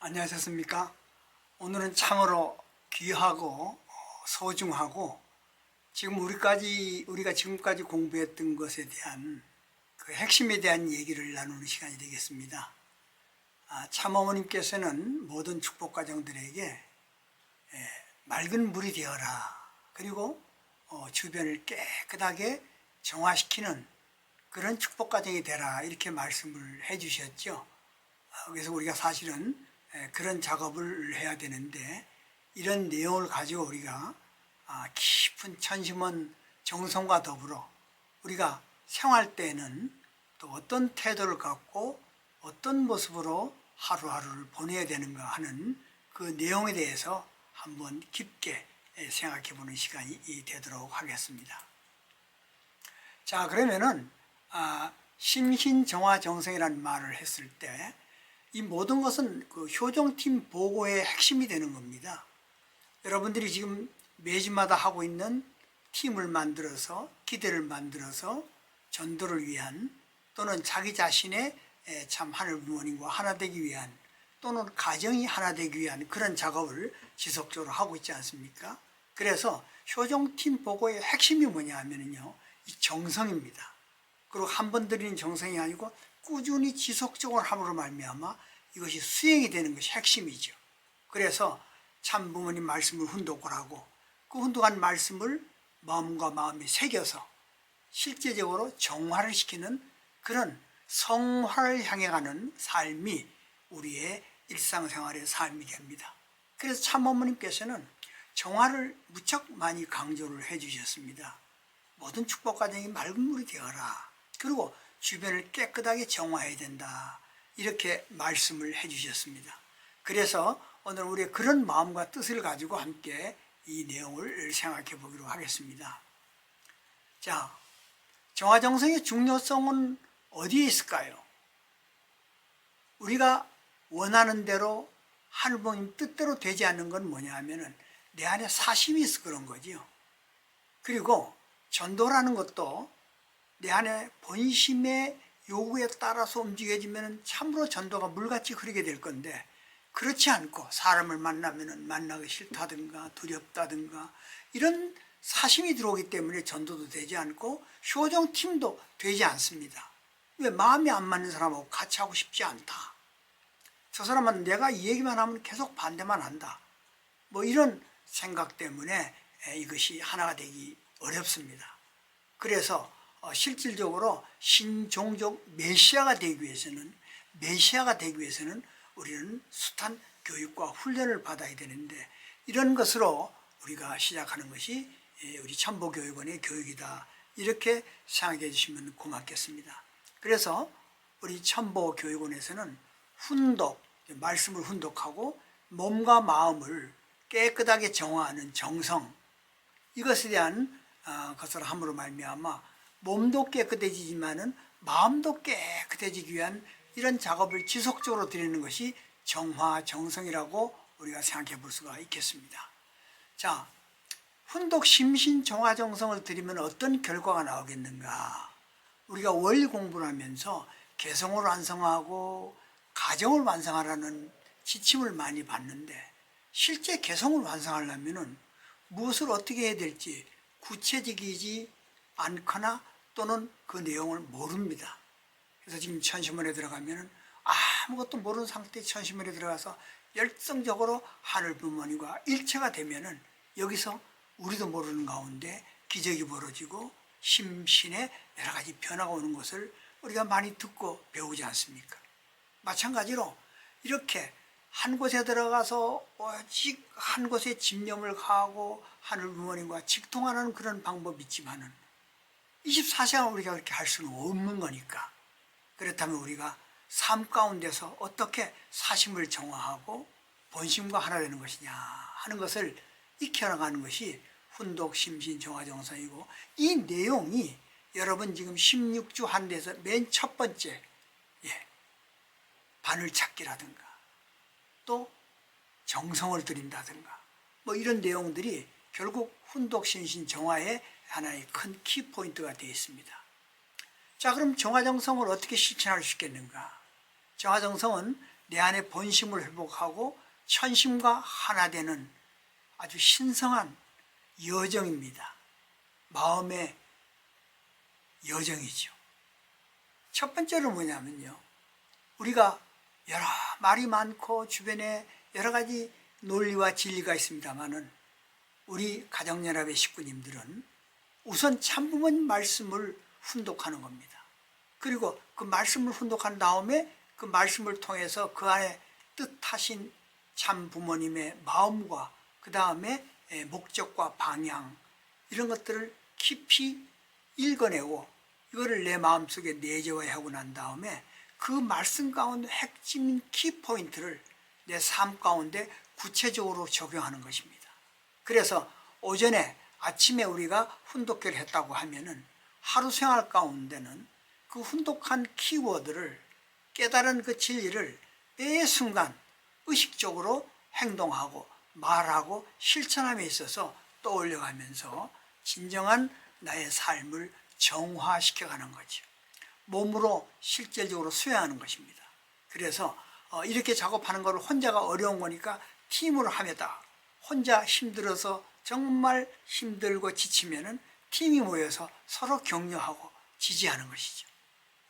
안녕하셨습니까? 오늘은 참으로 귀하고 어, 소중하고 지금 우리까지 우리가 지금까지 공부했던 것에 대한 그 핵심에 대한 얘기를 나누는 시간이 되겠습니다. 아, 참어머님께서는 모든 축복 가정들에게 예, 맑은 물이 되어라. 그리고 어, 주변을 깨끗하게 정화시키는 그런 축복 가정이 되라 이렇게 말씀을 해주셨죠. 아, 그래서 우리가 사실은 에, 그런 작업을 해야 되는데 이런 내용을 가지고 우리가 아, 깊은 천심원 정성과 더불어 우리가 생활 때는 또 어떤 태도를 갖고 어떤 모습으로 하루하루를 보내야 되는가 하는 그 내용에 대해서 한번 깊게 에, 생각해 보는 시간이 되도록 하겠습니다. 자 그러면은 아, 심신정화정성이라는 말을 했을 때 이 모든 것은 그 효정팀 보고의 핵심이 되는 겁니다. 여러분들이 지금 매주마다 하고 있는 팀을 만들어서 기대를 만들어서 전도를 위한 또는 자기 자신의 에, 참 하늘 부모님과 하나 되기 위한 또는 가정이 하나 되기 위한 그런 작업을 지속적으로 하고 있지 않습니까? 그래서 효정팀 보고의 핵심이 뭐냐 하면요. 이 정성입니다. 그리고 한 번 드리는 정성이 아니고 꾸준히 지속적으로 함으로 말미암아 이것이 수행이 되는 것이 핵심이죠. 그래서 참 부모님 말씀을 훈독을 하고 그 훈독한 말씀을 마음과 마음에 새겨서 실제적으로 정화를 시키는 그런 성화를 향해 가는 삶이 우리의 일상생활의 삶이 됩니다. 그래서 참 어머님께서는 정화를 무척 많이 강조를 해 주셨습니다. 모든 축복 과정이 맑은 물이 되어라. 그리고 주변을 깨끗하게 정화해야 된다. 이렇게 말씀을 해 주셨습니다. 그래서 오늘 우리의 그런 마음과 뜻을 가지고 함께 이 내용을 생각해 보기로 하겠습니다. 자, 정화정성의 중요성은 어디에 있을까요? 우리가 원하는 대로 하늘부모님 뜻대로 되지 않는 건 뭐냐 하면은 내 안에 사심이 있어 그런 거지요. 그리고 전도라는 것도 내 안에 본심의 요구에 따라서 움직여지면 참으로 전도가 물같이 흐르게 될 건데 그렇지 않고 사람을 만나면 만나기 싫다든가 두렵다든가 이런 사심이 들어오기 때문에 전도도 되지 않고 효정팀도 되지 않습니다. 왜 마음이 안 맞는 사람하고 같이 하고 싶지 않다. 저 사람은 내가 이 얘기만 하면 계속 반대만 한다. 뭐 이런 생각 때문에 이것이 하나가 되기 어렵습니다. 그래서 어, 실질적으로 신종적 메시아가 되기 위해서는 메시아가 되기 위해서는 우리는 숱한 교육과 훈련을 받아야 되는데 이런 것으로 우리가 시작하는 것이 예, 우리 천보교육원의 교육이다. 이렇게 생각해 주시면 고맙겠습니다. 그래서 우리 천보교육원에서는 훈독, 말씀을 훈독하고 몸과 마음을 깨끗하게 정화하는 정성 이것에 대한 어, 것을 함으로 말미암아 몸도 깨끗해지지만은 마음도 깨끗해지기 위한 이런 작업을 지속적으로 드리는 것이 정화 정성이라고 우리가 생각해 볼 수가 있겠습니다. 자, 훈독 심신 정화 정성을 드리면 어떤 결과가 나오겠는가? 우리가 원리 공부를 하면서 개성을 완성하고 가정을 완성하라는 지침을 많이 받는데 실제 개성을 완성하려면은 무엇을 어떻게 해야 될지 구체적이지 않거나 또는 그 내용을 모릅니다. 그래서 지금 천시문에 들어가면은 아무것도 모르는 상태에 천시문에 들어가서 열성적으로 하늘 부모님과 일체가 되면은 여기서 우리도 모르는 가운데 기적이 벌어지고 심신에 여러 가지 변화가 오는 것을 우리가 많이 듣고 배우지 않습니까? 마찬가지로 이렇게 한 곳에 들어가서 오직 한 곳에 집념을 가하고 하늘 부모님과 직통하는 그런 방법이 있지만은 24시간 우리가 그렇게 할 수는 없는 거니까. 그렇다면 우리가 삶 가운데서 어떻게 사심을 정화하고 본심과 하나 되는 것이냐 하는 것을 익혀나가는 것이 훈독 심신 정화정성이고 이 내용이 여러분 지금 16주 한대에서 맨 첫 번째 예, 바늘 찾기라든가 또 정성을 드린다든가 뭐 이런 내용들이 결국 훈독 심신 정화의 하나의 큰 키포인트가 되어 있습니다. 자, 그럼 정화정성을 어떻게 실천할 수 있겠는가? 정화정성은 내 안에 본심을 회복하고 천심과 하나 되는 아주 신성한 여정입니다. 마음의 여정이죠. 첫 번째로 뭐냐면요. 우리가 여러 말이 많고 주변에 여러 가지 논리와 진리가 있습니다만은 우리 가정연합의 식구님들은 우선 참부모님 말씀을 훈독하는 겁니다. 그리고 그 말씀을 훈독한 다음에 그 말씀을 통해서 그 안에 뜻하신 참 부모님의 마음과 그 다음에 목적과 방향 이런 것들을 깊이 읽어내고 이거를 내 마음속에 내재화하고 난 다음에 그 말씀 가운데 핵심 키포인트를 내 삶 가운데 구체적으로 적용하는 것입니다. 그래서 오전에 아침에 우리가 훈독회를 했다고 하면은 하루 생활 가운데는 그 훈독한 키워드를 깨달은 그 진리를 매 순간 의식적으로 행동하고 말하고 실천함에 있어서 떠올려가면서 진정한 나의 삶을 정화시켜가는 거죠. 몸으로 실질적으로 수행하는 것입니다. 그래서 어, 이렇게 작업하는 걸 혼자가 어려운 거니까 팀으로 하며다 혼자 힘들어서 정말 힘들고 지치면은 팀이 모여서 서로 격려하고 지지하는 것이죠.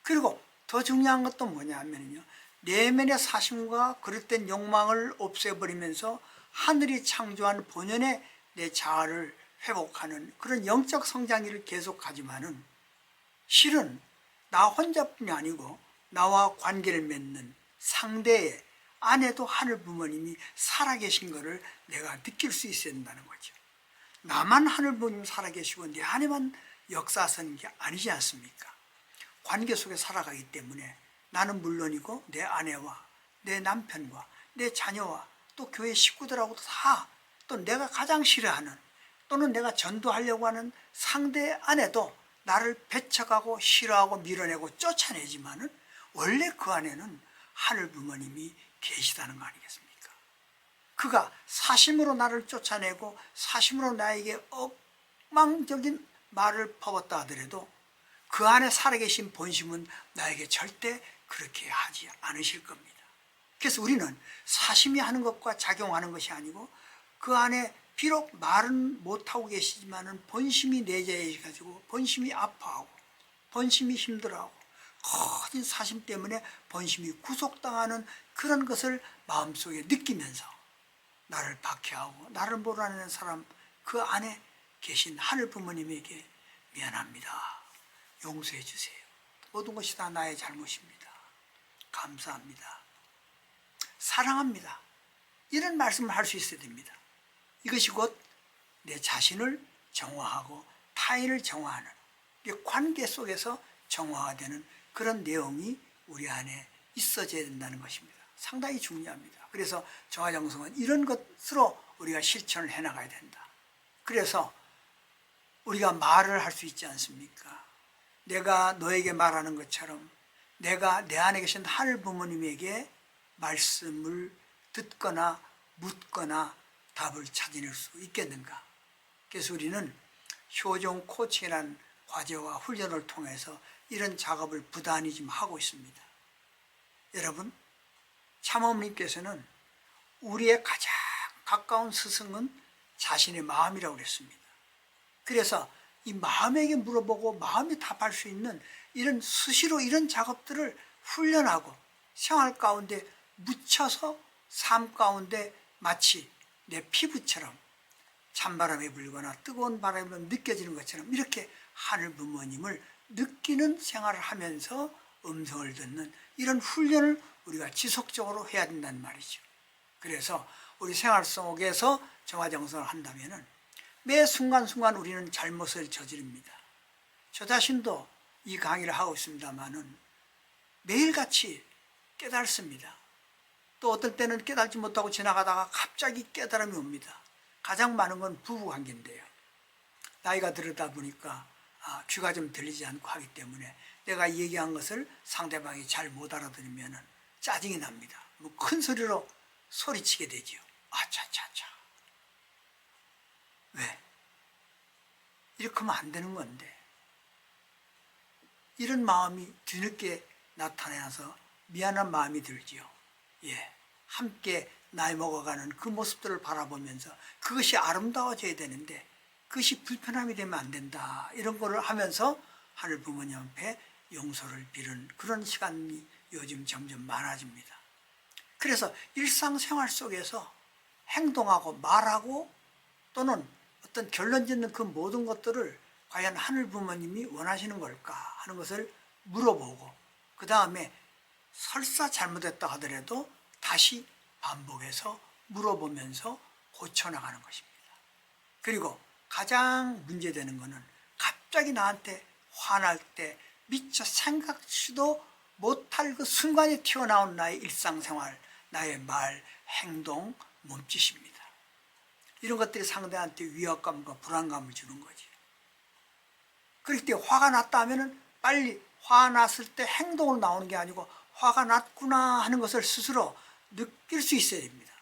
그리고 더 중요한 것도 뭐냐 하면요. 내면의 사심과 그릇된 욕망을 없애버리면서 하늘이 창조한 본연의 내 자아를 회복하는 그런 영적 성장기를 계속하지만은 실은 나 혼자뿐이 아니고 나와 관계를 맺는 상대의 안에도 하늘 부모님이 살아계신 것을 내가 느낄 수 있어야 된다는 거죠. 나만 하늘 부모님 살아계시고 내 안에만 역사하는 게 아니지 않습니까? 관계 속에 살아가기 때문에 나는 물론이고 내 아내와 내 남편과 내 자녀와 또 교회 식구들하고도 다 또 내가 가장 싫어하는 또는 내가 전도하려고 하는 상대 안에도 나를 배척하고 싫어하고 밀어내고 쫓아내지만은 원래 그 안에는 하늘 부모님이 계시다는 거 아니겠습니까? 그가 사심으로 나를 쫓아내고 사심으로 나에게 엉망적인 말을 퍼붓다 하더라도 그 안에 살아계신 본심은 나에게 절대 그렇게 하지 않으실 겁니다. 그래서 우리는 사심이 하는 것과 작용하는 것이 아니고 그 안에 비록 말은 못하고 계시지만은 본심이 내재해 가지고 본심이 아파하고 본심이 힘들어하고 커진 사심 때문에 본심이 구속당하는 그런 것을 마음속에 느끼면서 나를 박해하고 나를 몰아내는 사람 그 안에 계신 하늘 부모님에게 미안합니다. 용서해 주세요. 모든 것이 다 나의 잘못입니다. 감사합니다. 사랑합니다. 이런 말씀을 할 수 있어야 됩니다. 이것이 곧 내 자신을 정화하고 타인을 정화하는 관계 속에서 정화가 되는 그런 내용이 우리 안에 있어져야 된다는 것입니다. 상당히 중요합니다. 그래서 정화정성은 이런 것으로 우리가 실천을 해나가야 된다. 그래서 우리가 말을 할 수 있지 않습니까? 내가 너에게 말하는 것처럼 내가 내 안에 계신 하늘 부모님에게 말씀을 듣거나 묻거나 답을 찾아낼 수 있겠는가? 그래서 우리는 효종 코칭이라는 과제와 훈련을 통해서 이런 작업을 부단히 지금 하고 있습니다. 여러분, 참어머님께서는 우리의 가장 가까운 스승은 자신의 마음이라고 그랬습니다. 그래서 이 마음에게 물어보고 마음이 답할 수 있는 이런 수시로 이런 작업들을 훈련하고 생활 가운데 묻혀서 삶 가운데 마치 내 피부처럼 찬바람이 불거나 뜨거운 바람이 느껴지는 것처럼 이렇게 하늘 부모님을 느끼는 생활을 하면서 음성을 듣는 이런 훈련을 우리가 지속적으로 해야 된다는 말이죠. 그래서 우리 생활 속에서 정화정성을 한다면은 매 순간순간 우리는 잘못을 저지릅니다. 저 자신도 이 강의를 하고 있습니다만은 매일같이 깨달습니다. 또 어떨 때는 깨달지 못하고 지나가다가 갑자기 깨달음이 옵니다. 가장 많은 건 부부 관계인데요. 나이가 들다 보니까 아, 귀가 좀 들리지 않고 하기 때문에 내가 얘기한 것을 상대방이 잘 못 알아들으면 짜증이 납니다. 뭐 큰 소리로 소리치게 되지요. 아차차차. 왜? 이렇게 하면 안 되는 건데. 이런 마음이 뒤늦게 나타나서 미안한 마음이 들지요. 예, 함께 나이 먹어가는 그 모습들을 바라보면서 그것이 아름다워져야 되는데 그것이 불편함이 되면 안 된다. 이런 거를 하면서 하늘 부모님 앞에 용서를 빌은 그런 시간이 요즘 점점 많아집니다. 그래서 일상생활 속에서 행동하고 말하고 또는 어떤 결론 짓는 그 모든 것들을 과연 하늘 부모님이 원하시는 걸까 하는 것을 물어보고 그 다음에 설사 잘못했다 하더라도 다시 반복해서 물어보면서 고쳐나가는 것입니다. 그리고 가장 문제되는 것은 갑자기 나한테 화날 때 미처 생각지도 못할 그 순간에 튀어나온 나의 일상생활, 나의 말, 행동, 몸짓입니다. 이런 것들이 상대한테 위압감과 불안감을 주는 거지. 그럴 때 화가 났다 하면은 빨리 화 났을 때 행동으로 나오는 게 아니고 화가 났구나 하는 것을 스스로 느낄 수 있어야 됩니다.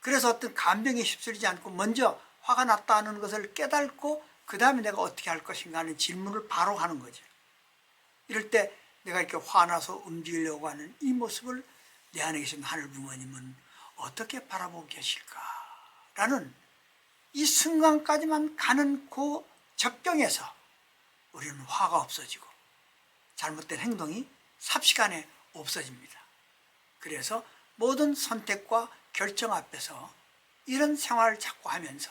그래서 어떤 감정에 휩쓸리지 않고 먼저 화가 났다는 것을 깨닫고 그 다음에 내가 어떻게 할 것인가 하는 질문을 바로 하는 거죠. 이럴 때 내가 이렇게 화나서 움직이려고 하는 이 모습을 내 안에 계신 하늘 부모님은 어떻게 바라보고 계실까? 라는 이 순간까지만 가는 그 적경에서 우리는 화가 없어지고 잘못된 행동이 삽시간에 없어집니다. 그래서 모든 선택과 결정 앞에서 이런 생활을 자꾸 하면서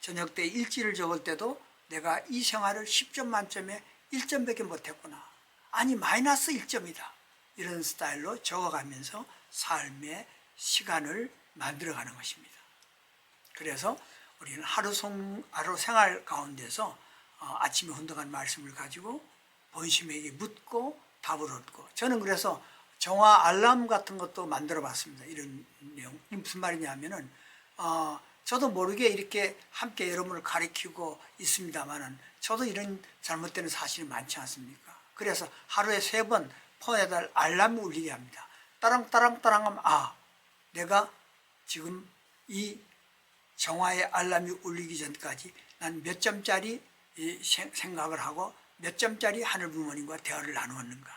저녁 때 일지를 적을 때도 내가 이 생활을 10점 만점에 1점밖에 못했구나. 아니 마이너스 1점이다. 이런 스타일로 적어가면서 삶의 시간을 만들어가는 것입니다. 그래서 우리는 하루, 송, 하루 생활 가운데서 어, 아침에 훈독한 말씀을 가지고 본심에게 묻고 답을 얻고 저는 그래서 정화 알람 같은 것도 만들어 봤습니다. 이런 내용. 무슨 말이냐면은 어, 저도 모르게 이렇게 함께 여러분을 가리키고 있습니다만은 저도 이런 잘못되는 사실이 많지 않습니까? 그래서 하루에 세 번 폰에다 알람이 울리게 합니다. 따랑따랑따랑 하면 아 내가 지금 이 정화의 알람이 울리기 전까지 난 몇 점짜리 생각을 하고 몇 점짜리 하늘 부모님과 대화를 나누었는가.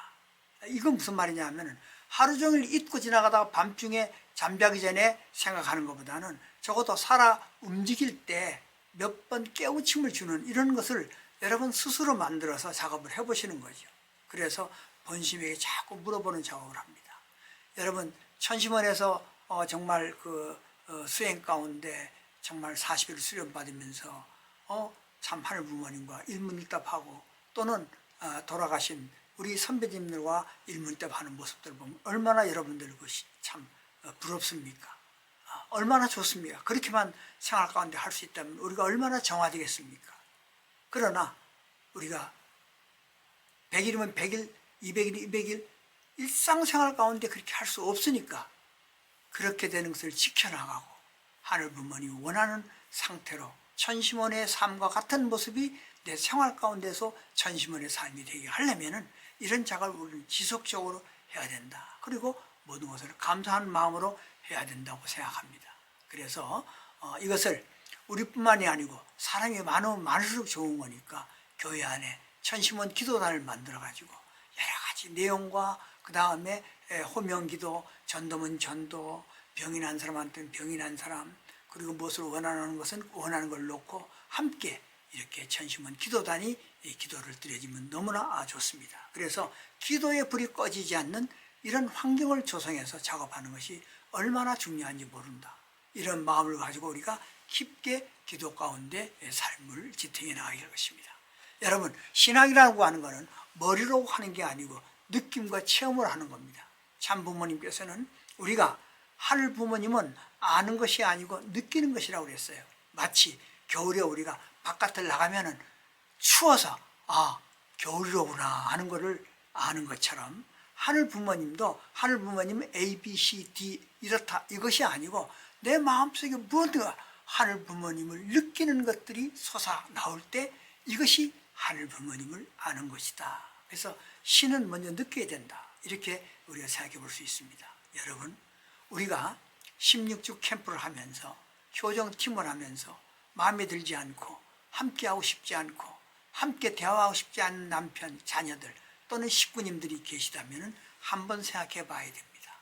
이건 무슨 말이냐 하면은 하루 종일 잊고 지나가다가 밤중에 잠자기 전에 생각하는 것보다는 적어도 살아 움직일 때 몇 번 깨우침을 주는 이런 것을 여러분 스스로 만들어서 작업을 해보시는 거죠. 그래서 본심에게 자꾸 물어보는 작업을 합니다. 여러분 천심원에서 어, 정말 그 어, 수행 가운데 정말 40일 수련 받으면서 어, 참 하늘 부모님과 일문일답하고 또는 어, 돌아가신 우리 선배님들과 일문일답하는 모습들 보면 얼마나 여러분들 것이 참 어, 부럽습니까? 아, 얼마나 좋습니까? 그렇게만 생활 가운데 할 수 있다면 우리가 얼마나 정화되겠습니까? 그러나 우리가 100일이면 100일, 200일, 200일 일상생활 가운데 그렇게 할 수 없으니까 그렇게 되는 것을 지켜나가고 하늘 부모님이 원하는 상태로 천심원의 삶과 같은 모습이 내 생활 가운데서 천심원의 삶이 되게 하려면은 이런 작업을 우리는 지속적으로 해야 된다. 그리고 모든 것을 감사하는 마음으로 해야 된다고 생각합니다. 그래서 어, 이것을 우리뿐만이 아니고 사람이 많으면 많을수록 좋은 거니까 교회 안에 천심원 기도단을 만들어 가지고 여러 가지 내용과 그 다음에 호명기도, 전도면 전도, 병이 난 사람한테는 병이 난 사람, 그리고 무엇을 원하는 것은 원하는 걸 놓고 함께 이렇게 천심원 기도단이 이 기도를 드려지면 너무나 아, 좋습니다. 그래서 기도의 불이 꺼지지 않는 이런 환경을 조성해서 작업하는 것이 얼마나 중요한지 모른다. 이런 마음을 가지고 우리가 깊게 기도 가운데 삶을 지탱해 나가게 할 것입니다. 여러분 신앙이라고 하는 것은 머리로 하는 게 아니고 느낌과 체험을 하는 겁니다. 참 부모님께서는 우리가 하늘 부모님은 아는 것이 아니고 느끼는 것이라고 그랬어요. 마치 겨울에 우리가 바깥을 나가면은 추워서 아 겨울이로구나 하는 것을 아는 것처럼 하늘 부모님도 하늘 부모님은 A, B, C, D 이렇다 이것이 아니고 내 마음속에 무언가 하늘 부모님을 느끼는 것들이 솟아 나올 때 이것이 하늘 부모님을 아는 것이다. 그래서 신은 먼저 느껴야 된다. 이렇게 우리가 생각해 볼 수 있습니다. 여러분, 우리가 16주 캠프를 하면서 효정팀을 하면서 마음에 들지 않고 함께하고 싶지 않고 함께 대화하고 싶지 않은 남편, 자녀들 또는 식구님들이 계시다면 한번 생각해 봐야 됩니다.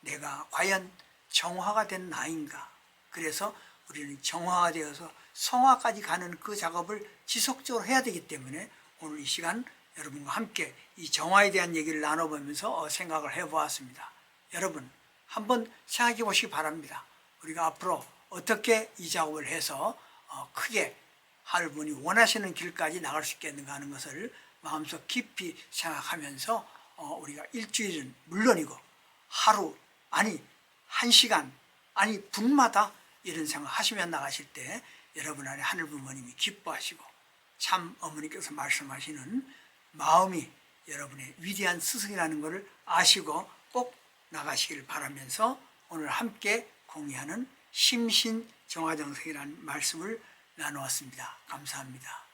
내가 과연 정화가 된 나인가. 그래서 우리는 정화가 되어서 성화까지 가는 그 작업을 지속적으로 해야 되기 때문에 오늘 이 시간 여러분과 함께 이 정화에 대한 얘기를 나눠보면서 어, 생각을 해보았습니다. 여러분 한번 생각해 보시기 바랍니다. 우리가 앞으로 어떻게 이 작업을 해서 어, 크게 하늘분이 원하시는 길까지 나갈 수 있겠는가 하는 것을 마음속 깊이 생각하면서 어, 우리가 일주일은 물론이고 하루 아니 한 시간 아니 분마다 이런 생각 하시며 나가실 때 여러분 안에 하늘 부모님이 기뻐하시고 참 어머니께서 말씀하시는 마음이 여러분의 위대한 스승이라는 것을 아시고 꼭 나가시길 바라면서 오늘 함께 공유하는 심신 정화정성이라는 말씀을 나누었습니다. 감사합니다.